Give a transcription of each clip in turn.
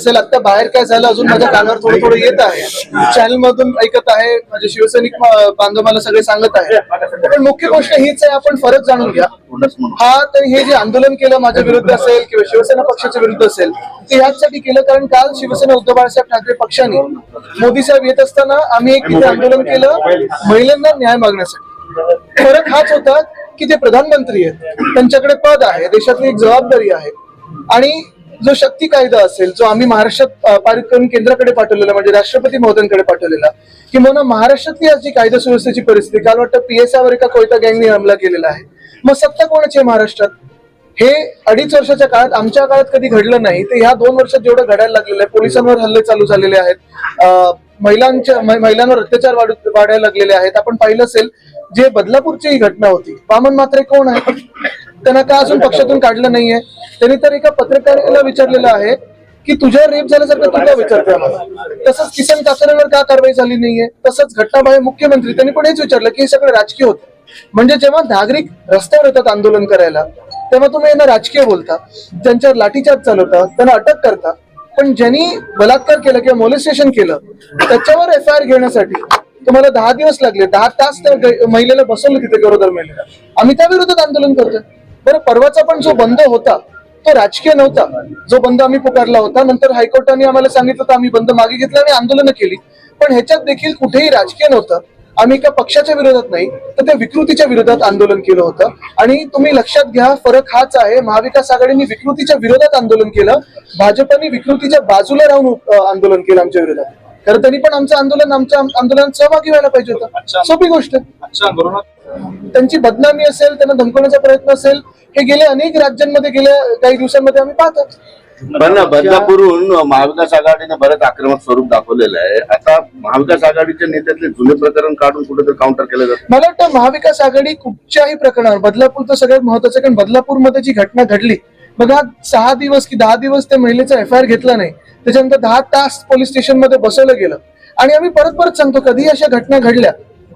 असेल आता बाहेर काय झालं अजून माझ्या कानावर थोडं थोडं येत आहे. चॅनल मधून ऐकत आहे माझे शिवसैनिक म- सगळे सांगत आहे. पण मुख्य गोष्ट हीच आहे आपण फरक जाणून घ्या. हा तर हे जे आंदोलन केलं माझ्या विरुद्ध असेल किंवा शिवसेना पक्षाच्या विरुद्ध असेल ते ह्याचसाठी केलं कारण काल शिवसेना उद्धव बाळासाहेब ठाकरे पक्षाने मोदी साहेब येत असताना आम्ही एक तिथे आंदोलन केलं महिलांना न्याय मागण्यासाठी. फरक हाच होता की ते प्रधानमंत्री आहेत त्यांच्याकडे पद आहे देशातली एक जबाबदारी आहे. आणि जो शक्ती कायदा असेल जो आम्ही महाराष्ट्रात पारित करून केंद्राकडे पाठवलेला म्हणजे राष्ट्रपती महोदयांकडे पाठवलेला किंवा महाराष्ट्रातली आज जी कायदा सुव्यवस्थेची परिस्थिती काल वाटतं पीएसआयवर एका कोयता गँगने हमला केलेला आहे. मग सत्ता कोणाची आहे महाराष्ट्रात? हे अडीच वर्षाच्या काळात आमच्या काळात कधी घडलं नाही ते ह्या दोन वर्षात जेवढं घडायला लागलेलं आहे पोलिसांवर हल्ले चालू झालेले आहेत महिलांच्या महिलांवर अत्याचार वाढायला लागलेले आहेत. आपण पाहिलं असेल जे बदलापूरची ही घटना होती वामन मात्रे कोण आहे त्यांना का अजून पक्षातून काढलं नाहीये. त्यांनी तर एका पत्रकाराला विचारलेलं आहे की तुझ्या रेप झाल्यासारखं तू का विचारते आम्हाला? तसंच किसन काकरेवर का कारवाई झाली नाहीये? तसंच घटनाबाह्य मुख्यमंत्री त्यांनी पण हेच विचारलं की हे सगळं राजकीय होतं. म्हणजे जेव्हा नागरिक रस्त्यावर येतात आंदोलन करायला तेव्हा तुम्ही यांना राजकीय बोलता ज्यांच्यावर लाठीचार्ज चालवता त्यांना अटक करता. पण ज्यांनी बलात्कार केला किंवा मोलेस्टेशन केलं त्याच्यावर एफ आय आर घेण्यासाठी तुम्हाला दहा दिवस लागले. दहा तास त्या महिलेला बसवलं तिथे गरोदर महिलेला. आम्ही त्या विरोधात आंदोलन करतोय. बरं परवाचा पण जो बंद होता तो राजकीय नव्हता. जो बंद आम्ही पुकारला होता नंतर हायकोर्टाने आम्हाला सांगितलं तर आम्ही बंद मागे घेतला आणि आंदोलनं केली. पण ह्याच्यात देखील कुठेही राजकीय नव्हतं. आम्ही एका पक्षाच्या विरोधात नाही तर त्या विकृतीच्या विरोधात आंदोलन केलं होतं. आणि तुम्ही लक्षात घ्या फरक हाच आहे महाविकास आघाडीने विकृतीच्या विरोधात आंदोलन केलं भाजपने विकृतीच्या बाजूला राहून आंदोलन केलं आमच्या विरोधात. खरं त्यांनी पण आमचं आंदोलन आमच्या आंदोलनात सहभागी व्हायला पाहिजे होतं. सोपी गोष्ट. त्यांची बदनामी असेल त्यांना धमकवण्याचा प्रयत्न असेल हे गेल्या अनेक राज्यांमध्ये गेल्या काही दिवसांमध्ये आम्ही पाहतो पण बदलापूरहून महाविकास आघाडीने बरंच आक्रमक स्वरूप दाखवलेलं आहे. आता महाविकास आघाडीच्या नेत्यातले जुने प्रकरण काढून कुठेतरी काउंटर केलं जातं. मला वाटतं महाविकास आघाडी कुठच्याही प्रकरणावर बदलापूर तर सगळ्यात महत्वाचं कारण बदलापूरमध्ये जी घटना घडली बघा सहा दिवस की दहा दिवस त्या महिलेचा एफ आय आर घेतला नाही. त्याच्यानंतर दहा तास पोलीस स्टेशनमध्ये बसवलं गेलं. आणि आम्ही परत परत सांगतो कधी अशा घटना घडल्या?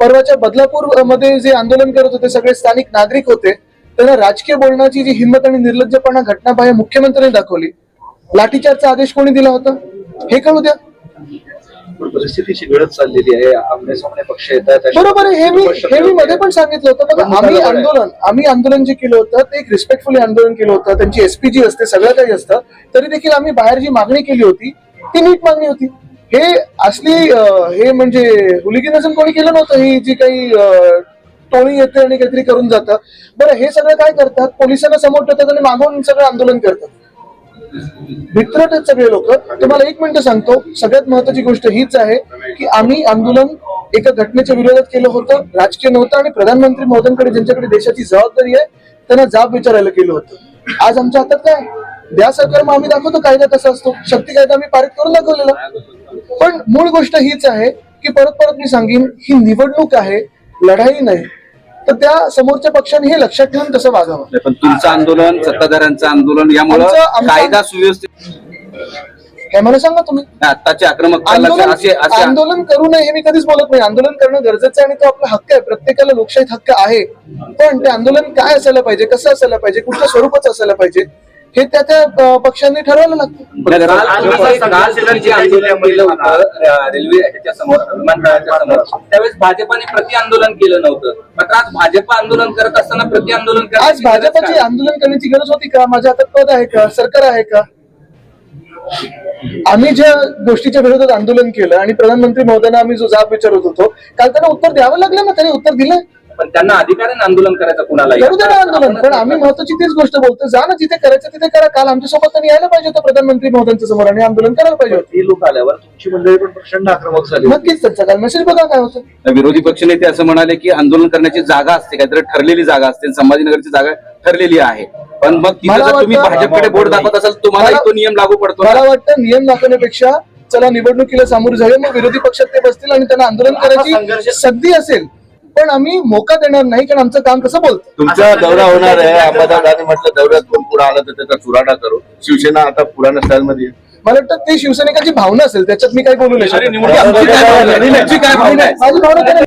परवाच्या बदलापूरमध्ये जे आंदोलन करत होते सगळे स्थानिक नागरिक होते त्यांना राजकीय बोलण्याची जी हिंमत आणि निर्लज्जपणा घटनाबाह्य मुख्यमंत्र्यांनी दाखवली. लाठीचार्जचा आदेश कोणी दिला होता? हे कळू द्या. गरज चाललेली आहे आमने सामने पक्ष येत आहेत बरोबर आहे हे मी हे मी मध्ये पण सांगितलं होतं बघा आम्ही. आंदोलन आम्ही आंदोलन जे केलं होतं ते एक रिस्पेक्टफुली आंदोलन केलं होतं त्यांची एसपी जी असते सगळं काही असतं तरी देखील आम्ही बाहेर जी मागणी केली होती ती नीट मागणी होती. हे असली हे म्हणजे हुलिगिनिझम कोणी केलं नव्हतं? ही जी काही टोळी येते आणि काहीतरी करून जातं. बरं हे सगळं काय करतात? पोलिसांना समोर ठेवतात आणि मागून सगळं आंदोलन करतात. मित्रट आहेत सगळे लोक. तुम्हाला एक मिनिट सांगतो. सगळ्यात महत्वाची गोष्ट हीच आहे की आम्ही आंदोलन एका घटनेच्या विरोधात केलं होतं राजकीय नव्हतं आणि प्रधानमंत्री मोदींकडे ज्यांच्याकडे देशाची जबाबदारी आहे त्यांना जाब विचारायला केलं होतं. आज आमच्या हातात काय? द्या सरकार मग आम्ही दाखवतो. कायदा कसा असतो? शक्ती कायदा आम्ही पारित करून दाखवलेला. पण मूळ गोष्ट हीच आहे की परत परत मी सांगेन ही निवडणूक आहे लढाई नाही. तर त्या समोरच्या पक्षाने हे लक्षात ठेवून तसं वागावं? पण तुमचं आंदोलन सत्ताधाऱ्यांचं आंदोलन यामुळं कायदा सुव्यवस्थित हे मला सांगा तुम्ही. असे असे आंदोलन करू नये हे मी कधीच बोलत नाही. आंदोलन करणं गरजेचं आहे आणि तो आपला हक्क आहे. प्रत्येकाला लोकशाहीत हक्क आहे. पण ते आंदोलन काय असायला पाहिजे कसं असायला पाहिजे कुठल्या स्वरूपाचं असायला पाहिजे हे त्या त्या पक्षांनी ठरवायला लागतं रेल्वे ह्याच्या समोर विमानतळाच्या समोर. त्यावेळेस भाजपाने प्रति आंदोलन केलं नव्हतं. मात्र आज भाजप आंदोलन करत असताना प्रति आंदोलन आज भाजपची आंदोलन करण्याची गरज होती का? माझ्या हातात पद आहे का? सरकार आहे का? आम्ही ज्या गोष्टीच्या विरोधात आंदोलन केलं आणि प्रधानमंत्री महोदयांना आम्ही जो जाब विचारत होतो काल त्यांना उत्तर द्यावं लागलं ना? त्यांनी उत्तर दिलं. पण त्यांना अधिकार आहे ना आंदोलन करायचं कुणाला करू दे ना आंदोलन पण आम्ही महत्वाची तीच गोष्ट बोलतो. जा ना जिथे करायचं तिथे करा. काल आमच्यासोबत त्यांनी यायला पाहिजे होतं प्रधानमंत्री महोदयांच्या समोर आणि आंदोलन करायला पाहिजे होतं. लोक आल्यावर तुमची मंडळी पण प्रचंड आक्रमक झाली. नक्कीच त्यांचा काल मेसेज बघा काय होतं. विरोधी पक्षनेते असं म्हणाले की आंदोलन करण्याची जागा असते काहीतरी ठरलेली जागा असते संभाजीनगरची जागा ठरलेली आहे. पण मग तिथे मला जर तुम्ही वाटतं- भाजपकडे बोट दाखवत असाल तुम्हाला मला- तो नियम लागू पडतो ना? मला वाटतं नियम दाखवण्यापेक्षा चला निवडणुकीला सामोरे जाऊया मग विरोधी पक्षात ते बसतील आणि त्यांना आंदोलन करायची संधी असेल. पण आम्ही मोका देणार नाही कारण आमचं काम कसं बोलतो तुमचा दौरा होणार आहे अंबादादांनी म्हटलं दौऱ्यात कोण पुढे आला तर त्याचा चुराडा करू शिवसेना आता पुराणा स्टाईल मध्ये येईल. मला वाटतं ते शिवसैनिकाची भावना असेल त्याच्यात मी काही बोलू नाही शकत. निवडणूक आमची काय भावना आहे? काय? माझी भावना काय नाही.